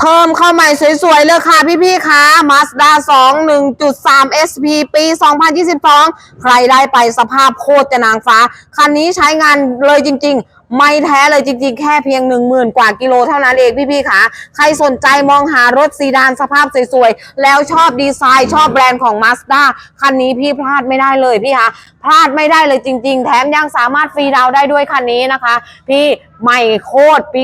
เพิ่มเข้าใหม่สวยๆเลยค่ะพี่ๆค่ะ Mazda 2 1.3 SP ปี 2022 ใครได้ไปสภาพโคตรจะนางฟ้า คันนี้ใช้งานเลยจริง ๆ ไม่แท้เลยจริงๆ แค่เพียง 10,000 กว่ากิโลเท่านั้นเองพี่ๆค่ะใครสนใจมองหารถซีดานสภาพสวยๆ แล้วชอบดีไซน์ชอบแบรนด์ของ Mazda คันนี้พี่พลาดไม่ได้เลยพี่คะพลาดไม่ได้เลยจริง ๆ แถมยังสามารถฟรีดาวได้ด้วยคันนี้นะคะ พี่ ใหม่โคตรปี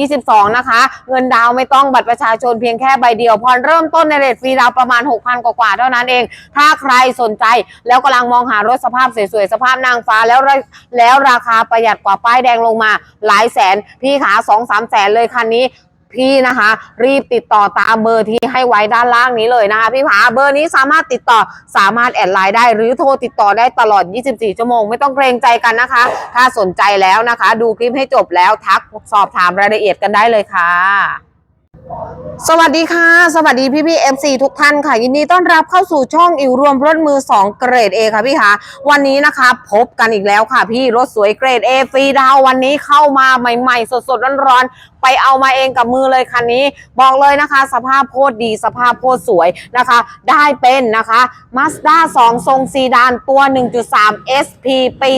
2022 นะคะ เงินดาวไม่ต้องบัตรประชาชนเพียงแค่ใบเดียวผ่อเริ่มต้นในเรทฟรีดาวประมาณ 6,000 กว่าๆเท่านั้นเอง ถ้าใครสนใจแล้วกำลังมองหารถสภาพสวยๆ สภาพนางฟ้าแล้วแล้วราคาประหยัดกว่าป้ายแดงลงมาหลายแสน พี่ขา2 3แสนเลยคันนี้ พี่นะคะ รีบติดต่อตามเบอร์ที่ให้ไว้ด้านล่างนี้เลยนะคะพี่ผาเบอร์นี้สามารถติดต่อสามารถแอดไลน์ได้ หรือโทรติดต่อได้ตลอด 24 ชั่วโมง ไม่ต้องเกรงใจกันนะคะ ถ้าสนใจแล้วนะคะ ดูคลิปให้จบแล้วทักสอบถามรายละเอียดกันได้เลยค่ะ สวัสดีค่ะ สวัสดีพี่พี่เอฟซีทุกท่านค่ะ ยินดีต้อนรับเข้าสู่ช่องอิวรวมรถมือ 2 เกรด A ค่ะพี่คะวันนี้นะคะ พบกันอีกแล้วค่ะพี่รถสวยเกรด A ฟรีดาววันนี้เข้ามาใหม่ ๆ สดๆ ร้อนๆ ไปเอามาเองกับมือเลยคันนี้ บอกเลยนะคะ สภาพโคตรดีสภาพโคตรสวยนะคะ ได้เป็นนะคะ Mazda 2ทรงซีดานตัว 1.3 SP ปี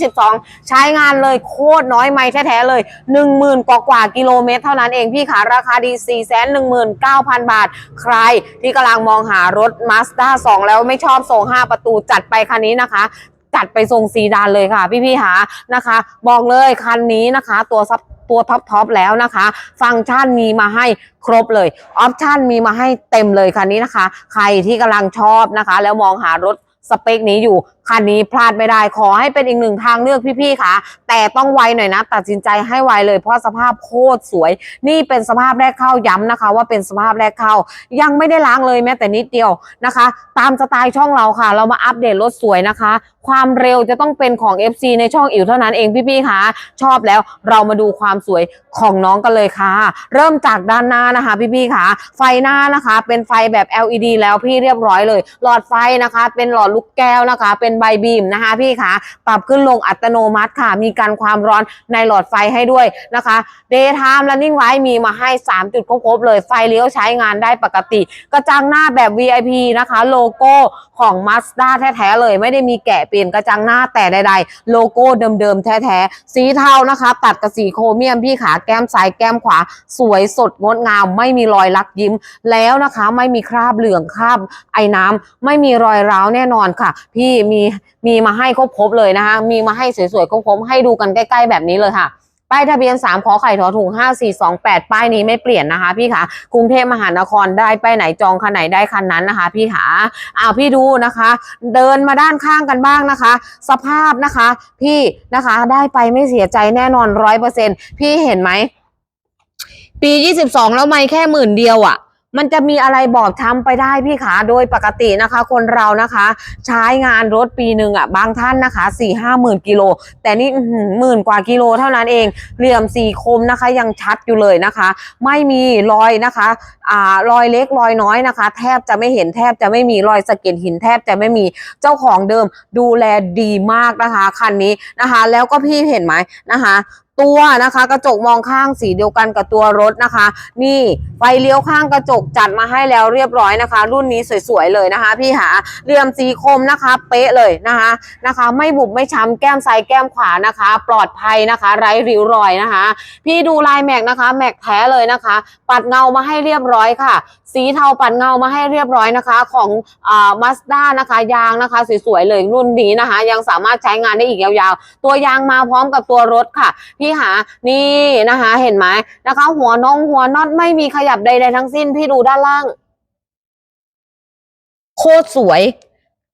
2022 ใช้งานเลยโคตรน้อยไม่แท้ๆเลย 10,000 กว่ากว่าๆกิโลเมตรเท่านั้นเองพี่ขาราคาดี419,000 บาท ใครที่กำลังมองหารถ Mazda 2 แล้วไม่ชอบทรง 5 ประตูจัดไปคันนี้นะคะจัดไปทรงซีดานเลยค่ะ พี่ๆหานะคะ บอกเลยคันนี้นะคะ ตัวซับตัวท็อปทอปแล้วนะคะ ฟังก์ชันมีมาให้ครบเลยออปชันมีมาให้เต็มเลยคันนี้นะคะ ใครที่กำลังชอบนะคะ แล้วมองหารถสเปคนี้อยู่ คันนี้พลาดไม่ได้ขอให้เป็นอีกหนึ่งทางเลือกพี่ๆค่ะ แต่ต้องไวหน่อยนะ ตัดสินใจให้ไวเลยเพราะสภาพโคตรสวย นี่เป็นสภาพแรกเข้าย้ำนะคะ ว่าเป็นสภาพแรกเข้า ยังไม่ได้ล้างเลยแม้แต่นิดเดียวนะคะ ตามสไตล์ช่องเราค่ะ เรามาอัปเดตรถสวยนะคะ ความเร็วจะต้องเป็นของ FC ในช่องอิ๋วเท่านั้นเองพี่ๆค่ะชอบแล้วเรามาดูความสวยของน้องกันเลยค่ะ เริ่มจากด้านหน้านะคะ พี่ๆค่ะ ไฟหน้านะคะ เป็นไฟแบบ LED แล้วพี่เรียบร้อยเลย หลอดไฟนะคะ เป็นหลอดลูกแก้วนะคะ เป็นใบบีมนะคะพี่คะปรับขึ้นลงอัตโนมัติค่ะ มีการความร้อนในหลอดไฟให้ด้วยนะคะ Daytime Running l i g h มีมาให้ 3 จุดครบเลยไฟเลี้ยวใช้งานได้ปกติ กระจังหน้าแบบ VIP นะคะ โลโก้ของ Mazda แท้ๆเลย ไม่ได้มีแกะเปลี่ยนกระจังหน้าแต่ใดๆ โลโก้เดิมๆ แท้ๆ สีเทานะคะ ตัดกับสีโครเมียมพี่ขาแก้มซ้ายแก้มขวา สวยสดงดงาม ไม่มีรอยลักยิ้ม แล้วนะคะไม่มีคราบเหลืองคราบไอ้น้ำไม่มีรอยร้าวแน่นอนค่ะ พี่มีมีมาให้ครบๆเลยนะคะ มีมาให้สวยๆครบๆให้ดูกันใกล้ๆแบบนี้เลยค่ะป้ายทะเบียน 3 ขอไข่ถอถุง 5428 ป้ายนี้ไม่เปลี่ยนนะคะ พี่คะกรุงเทพมหานครได้ไปไหนจองคันไหนได้คันนั้นนะคะ พี่ขาอ้าวพี่ดูนะคะ เดินมาด้านข้างกันบ้างนะคะ สภาพนะคะ พี่นะคะได้ไปไม่เสียใจแน่นอนร้อยเปอร์เซ็นพี่เห็นไหม ปี 22 แล้วไม่แค่หมื่นเดียวอะ่ะ มันจะมีอะไรบอบช้ำไปได้พี่ขาโดยปกตินะคะ คนเรานะคะ ใช้งานรถปีหนึ่งอะ่ะบางท่านนะคะ4 5หมื่นกิโล แต่นี่หมื่นกว่ากิโลเท่านั้นเองเหลี่ยมสี่คมนะคะ ยังชัดอยู่เลยนะคะ ไม่มีรอยนะคะอ่ารอยเล็กรอยน้อยนะคะ แทบจะไม่เห็นแทบจะไม่มีรอยสะเก็ดหินแทบจะไม่มีเจ้าของเดิมดูแลดีมากนะคะคันนี้นะคะ แล้วก็พี่เห็นไหมนะคะ ตัวนะคะ กระจกมองข้างสีเดียวกันกับตัวรถนะคะ นี่ไฟเลี้ยวข้างกระจกจัดมาให้แล้วเรียบร้อยนะคะ รุ่นนี้สวยๆเลยนะคะ พี่หาเหลี่ยมสีคมนะคะ เป๊ะเลยนะคะนะคะ ไม่บุบไม่ช้ำแก้มซ้ายแก้มขวานะคะ ปลอดภัยนะคะ ไร้ริ้วรอยนะคะ พี่ดูลายแม็กนะคะ แม็กแท้เลยนะคะ ปัดเงามาให้เรียบร้อยค่ะ สีเทาปัดเงามาให้เรียบร้อยนะคะ ของอ่ามาสด้านะคะ ยางนะคะสวยๆเลยรุ่นนี้นะคะ ยังสามารถใช้งานได้อีกยาวๆ ตัวยางมาพร้อมกับตัวรถค่ะพี่หานี่นะคะ เห็นไหมนะคะ หัวนองหัวน็อตไม่มีขยับใดๆทั้งสิ้นพี่ดูด้านล่าง โคตรสวย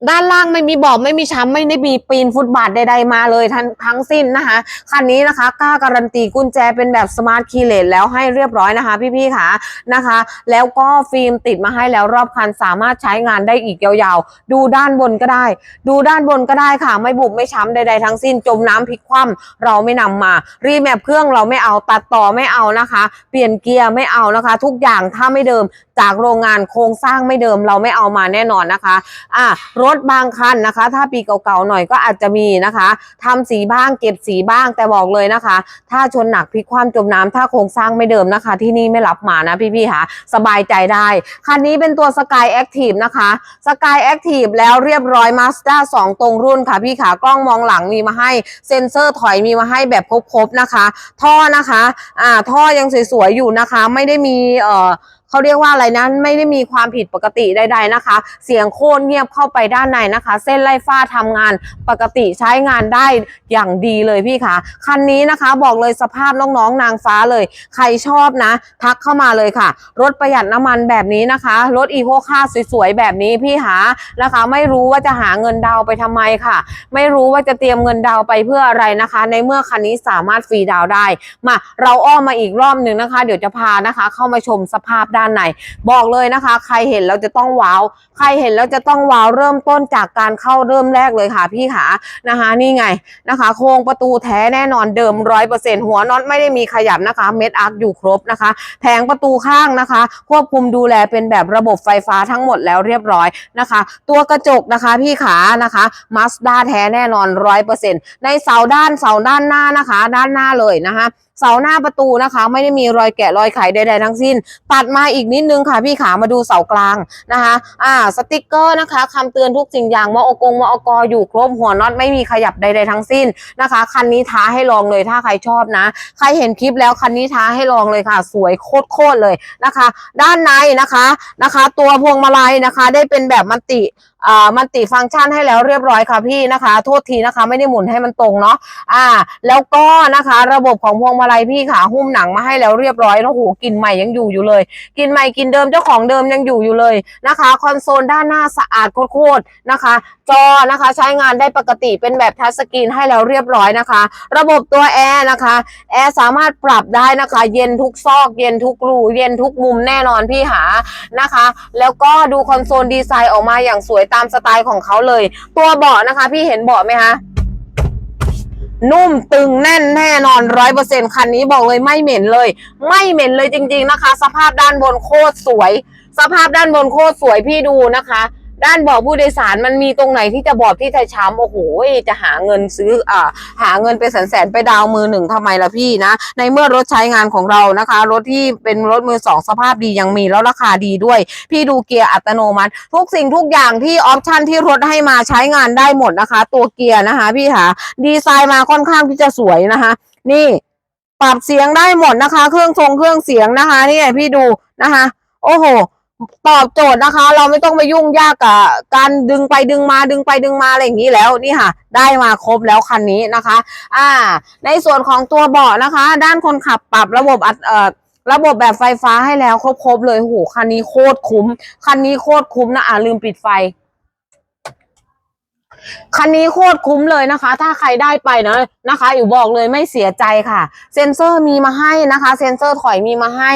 ด้านล่างไม่มีบอกไม่มีช้ำไม่ได้มีปีนฟุตบาทใดๆมาเลยทั้งทั้งสิ้นนะคะคันนี้นะคะกล้าการันตีกุญแจเป็นแบบสมาร์ทคีย์เลสแล้วให้เรียบร้อยนะคะ พี่ๆค่ะนะคะ แล้วก็ฟิล์มติดมาให้แล้วรอบคันสามารถใช้งานได้อีกยาวๆ ดูด้านบนก็ได้ ดูด้านบนก็ได้ค่ะ ไม่บุบไม่ช้ำใดๆทั้งสิ้น จมน้ำพลิกคว่ำเราไม่นำมา รีแมปเครื่องเราไม่เอาตัดต่อไม่เอานะคะ เปลี่ยนเกียร์ไม่เอานะคะ ทุกอย่างถ้าไม่เดิมจากโรงงานโครงสร้างไม่เดิมเราไม่เอามาแน่นอนนะคะอะรถบางคันนะคะ ถ้าปีเก่าๆหน่อยก็อาจจะมีนะคะทำสีบ้างเก็บสีบ้างแต่บอกเลยนะคะ ถ้าชนหนักพลิกคว่ำจมน้ำถ้าโครงสร้างไม่เดิมนะคะ ที่นี่ไม่รับมานะพี่ๆค่ะสบายใจได้คันนี้เป็นตัว Sky Active นะคะ Sky Active แล้วเรียบร้อย Mazda 2ตรงรุ่นค่ะพี่ขากล้องมองหลังมีมาให้เซ็นเซอร์ถอยมีมาให้แบบครบๆนะคะ ท่อนะคะอ่าท่อยังสวยๆอยู่นะคะ ไม่ได้มีเอ่อ เขาเรียกว่าอะไรนะไม่ได้มีความผิดปกติใด ๆนะคะ เสียงโค่นเงียบเข้าไปด้านในนะคะ เส้นไล่ฟ้าทำงานปกติใช้งานได้อย่างดีเลยพี่คะคันนี้นะคะบอกเลยสภาพน้องๆนางฟ้าเลย ใครชอบนะ ทักเข้ามาเลยค่ะ รถประหยัดน้ำมันแบบนี้นะคะรถอีโคค่าสวยๆแบบนี้พี่หานะคะ ไม่รู้ว่าจะหาเงินดาวไปทำไมค่ะ ไม่รู้ว่าจะเตรียมเงินดาวไปเพื่ออะไรนะคะ ในเมื่อคันนี้สามารถฟรีดาวได้มาเราอ้อมมาอีกรอบหนึ่งนะคะ เดี๋ยวจะพานะคะ เข้ามาชมสภาพด้านใน บอกเลยนะคะ ใครเห็นแล้วจะต้องว้าว ใครเห็นแล้วจะต้องว้าวเริ่มต้นจากการเข้าเริ่มแรกเลยค่ะพี่ขานะคะนี่ไงนะคะ โครงประตูแท้แน่นอนเดิมร้อยเปอร์เซ็นต์หัวน็อตไม่ได้มีขยับนะคะเม็ดอาร์คอยู่ครบนะคะแผงประตูข้างนะคะ ควบคุมดูแลเป็นแบบระบบไฟฟ้าทั้งหมดแล้วเรียบร้อยนะคะ ตัวกระจกนะคะพี่ขานะคะมาสด้าแท้แน่นอนร้อยเปอร์เซ็นต์ในเสาด้านเสาด้านหน้านะคะ ด้านหน้าเลยนะคะ เสาหน้าประตูนะคะ ไม่ได้มีรอยแกะรอยไขใดๆทั้งสิ้น ตัดมาอีกนิดนึงค่ะพี่ขามาดูเสากลางนะคะอ่าสติกเกอร์นะคะคำเตือนทุกสิ่งอย่างมอกงมอกอยู่ครบหัวน็อตไม่มีขยับใดๆทั้งสิ้นนะคะ คันนี้ท้าให้ลองเลยถ้าใครชอบนะ ใครเห็นคลิปแล้วคันนี้ท้าให้ลองเลยค่ะ สวยโคตรๆเลยนะคะ ด้านในนะคะนะคะ ตัวพวงมาลัยนะคะ ได้เป็นแบบมันติ อ่ามันติฟังก์ชันให้แล้วเรียบร้อยค่ะพี่นะคะ โทษทีนะคะ ไม่ได้หมุนให้มันตรงเนาะอ่า แล้วก็นะคะ ระบบของพวงมาลัยพี่ค่ะ หุ้มหนังมาให้แล้วเรียบร้อยแล้วโหกลินใหม่ยังอยู่อยู่เลย กินใหม่กินเดิมเจ้าของเดิมยังอยู่อยู่เลยนะคะ คอนโซลด้านหน้าสะอาดโคตรๆนะคะ จอนะคะใช้งานได้ปกติเป็นแบบทัชสกรีนให้แล้วเรียบร้อยนะคะ ระบบตัวแอร์นะคะแอร์สามารถปรับได้นะคะ เย็นทุกซอก เย็นทุกรูเย็นทุกมุมแน่นอนพี่หานะคะ แล้วก็ดูคอนโซลดีไซน์ออกมาอย่างสวยตาามสไตล์ของเขาเลย ตัวเบาะนะคะ พี่เห็นเบาะไหมคะนุ่มตึงแน่นแน่นอนร้อยเปอร์เซ็นคันนี้บอกเลยไม่เหม็นเลย ไม่เหม็นเลยจริง ๆนะคะ สภาพด้านบนโคตรสวย สภาพด้านบนโคตรสวยพี่ดูนะคะ ด้านเบาะผู้โดยสารมันมีตรงไหนที่จะบอบที่ไทยช้ำโอ้โหจะหาเงินซื้ออ่าหาเงินไปแสนๆไปดาวมือหนึ่งทำไมล่ะพี่นะ ในเมื่อรถใช้งานของเรานะคะ รถที่เป็นรถมือสองสภาพดียังมีแล้วราคาดีด้วย พี่ดูเกียร์อัตโนมัติ ทุกสิ่งทุกอย่างที่ออปชันที่รถให้มาใช้งานได้หมดนะคะ ตัวเกียร์นะคะ พี่ค่ะดีไซน์มาค่อนข้างที่จะสวยนะคะ นี่ปรับเสียงได้หมดนะคะ เครื่องทรงเครื่องเสียงนะคะนี่พี่ดูนะคะ โอ้โห ตอบโจทย์นะคะ เราไม่ต้องไปยุ่งยากกับการดึงไปดึงมาดึงไปดึงมาอะไรอย่างนี้แล้วนี่ค่ะ ได้มาครบแล้วคันนี้นะคะ อ่า ในส่วนของตัวเบาะนะคะ ด้านคนขับปรับระบบอัดเอ่อระบบแบบไฟฟ้าให้แล้วครบๆเลยโอ้โหคันนี้โคตรคุ้ม คันนี้โคตรคุ้มนะอ่าลืมปิดไฟ คันนี้โคตรคุ้มเลยนะคะ ถ้าใครได้ไปนะนะคะ อยู่บอกเลยไม่เสียใจค่ะ เซ็นเซอร์มีมาให้นะคะ เซ็นเซอร์ถอยมีมาให้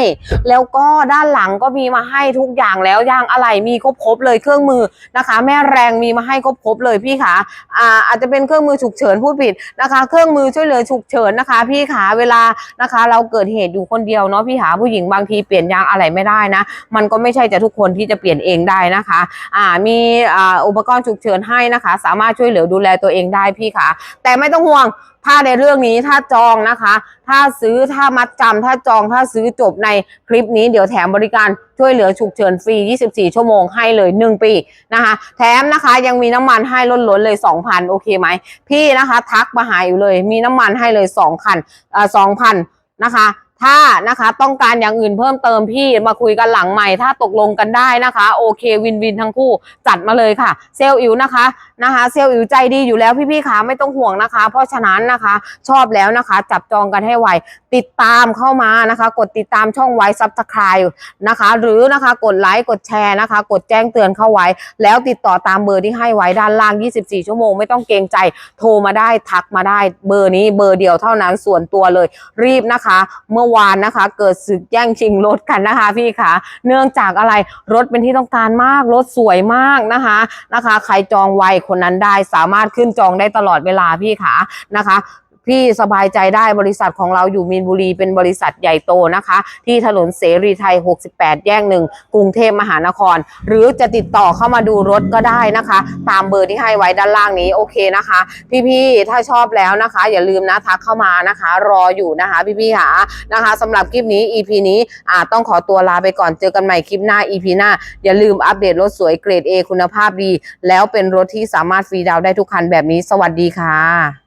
แล้วก็ด้านหลังก็มีมาให้ทุกอย่างแล้วยางอะไหล่มีครบครบๆเลยเครื่องมือนะคะ แม่แรงมีมาให้ครบครบๆเลยพี่ขาอ่าอาจจะเป็นเครื่องมือฉุกเฉินพูดผิดนะคะ เครื่องมือช่วยเหลือฉุกเฉินนะคะ พี่ขาเวลานะคะ เราเกิดเหตุอยู่คนเดียวเนาะพี่ขาผู้หญิงบางทีเปลี่ยนยางอะไหล่ไม่ได้นะ มันก็ไม่ใช่จะทุกคนที่จะเปลี่ยนเองได้นะคะอ่ามีอ่าอุปกรณ์ฉุกเฉินให้นะคะสามารถช่วยเหลือดูแลตัวเองได้พี่ค่ะ แต่ไม่ต้องห่วงถ้าในเรื่องนี้ถ้าจองนะคะ ถ้าซื้อถ้ามัดจำถ้าจองถ้าซื้อจบในคลิปนี้เดี๋ยวแถมบริการช่วยเหลือฉุกเฉินฟรี 24 ชั่วโมงให้เลย 1 ปีนะคะ แถมนะคะยังมีน้ำมันให้ล้นๆเลย 2,000 โอเคไหม พี่นะคะ ทักมาหาอยู่เลย มีน้ำมันให้เลย2คันอ่อ2,000 นะคะ ถ้านะคะต้องการอย่างอื่นเพิ่มเติมพี่มาคุยกันหลังใหม่ ถ้าตกลงกันได้นะคะ โอเควินวินทั้งคู่จัดมาเลยค่ะ เซลล์อิ๋วนะคะนะคะเซลล์อิ๋วใจดีอยู่แล้วพี่ๆขาไม่ต้องห่วงนะคะ เพราะฉะนั้นนะคะชอบแล้วนะคะ จับจองกันให้ไวติดตามเข้ามานะคะ กดติดตามช่องไว้ซับสไคร b ์นะคะ หรือนะคะกดไลค์กดแชร์นะคะ กดแจ้งเตือนเข้าไว้ แล้วติดต่อตามเบอร์ที่ให้ไว้ด้านล่าง 24 ชั่วโมงไม่ต้องเกรงใจโทรมาได้ทักมาได้เบอร์นี้เบอร์เดียวเท่านั้นส่วนตัวเลยรีบนะคะ เมื่อวานนะคะ เกิดศึกแย่งชิงรถกันนะคะ พี่คะเนื่องจากอะไรรถเป็นที่ต้องการมากรถสวยมากนะคะนะคะ ใครจองไวคนนั้นได้สามารถขึ้นจองได้ตลอดเวลาพี่คะนะคะ พี่สบายใจได้บริษัทของเราอยู่มีนบุรีเป็นบริษัทใหญ่โตนะคะ ที่ถนนเสรีไทย 68 แยกหนึ่งกรุงเทพมหานคร หรือจะติดต่อเข้ามาดูรถก็ได้นะคะ ตามเบอร์ที่ให้ไว้ด้านล่างนี้โอเคนะคะ พี่ๆถ้าชอบแล้วนะคะ อย่าลืมนะทักเข้ามานะคะ รออยู่นะคะ พี่ๆค่ะนะคะสำหรับคลิปนี้ EP นี้อ่าต้องขอตัวลาไปก่อนเจอกันใหม่คลิปหน้า EP หน้า อย่าลืมอัปเดตรถสวยเกรด A คุณภาพดี แล้วเป็นรถที่สามารถฟรีดาวได้ทุกคันแบบนี้ สวัสดีค่ะ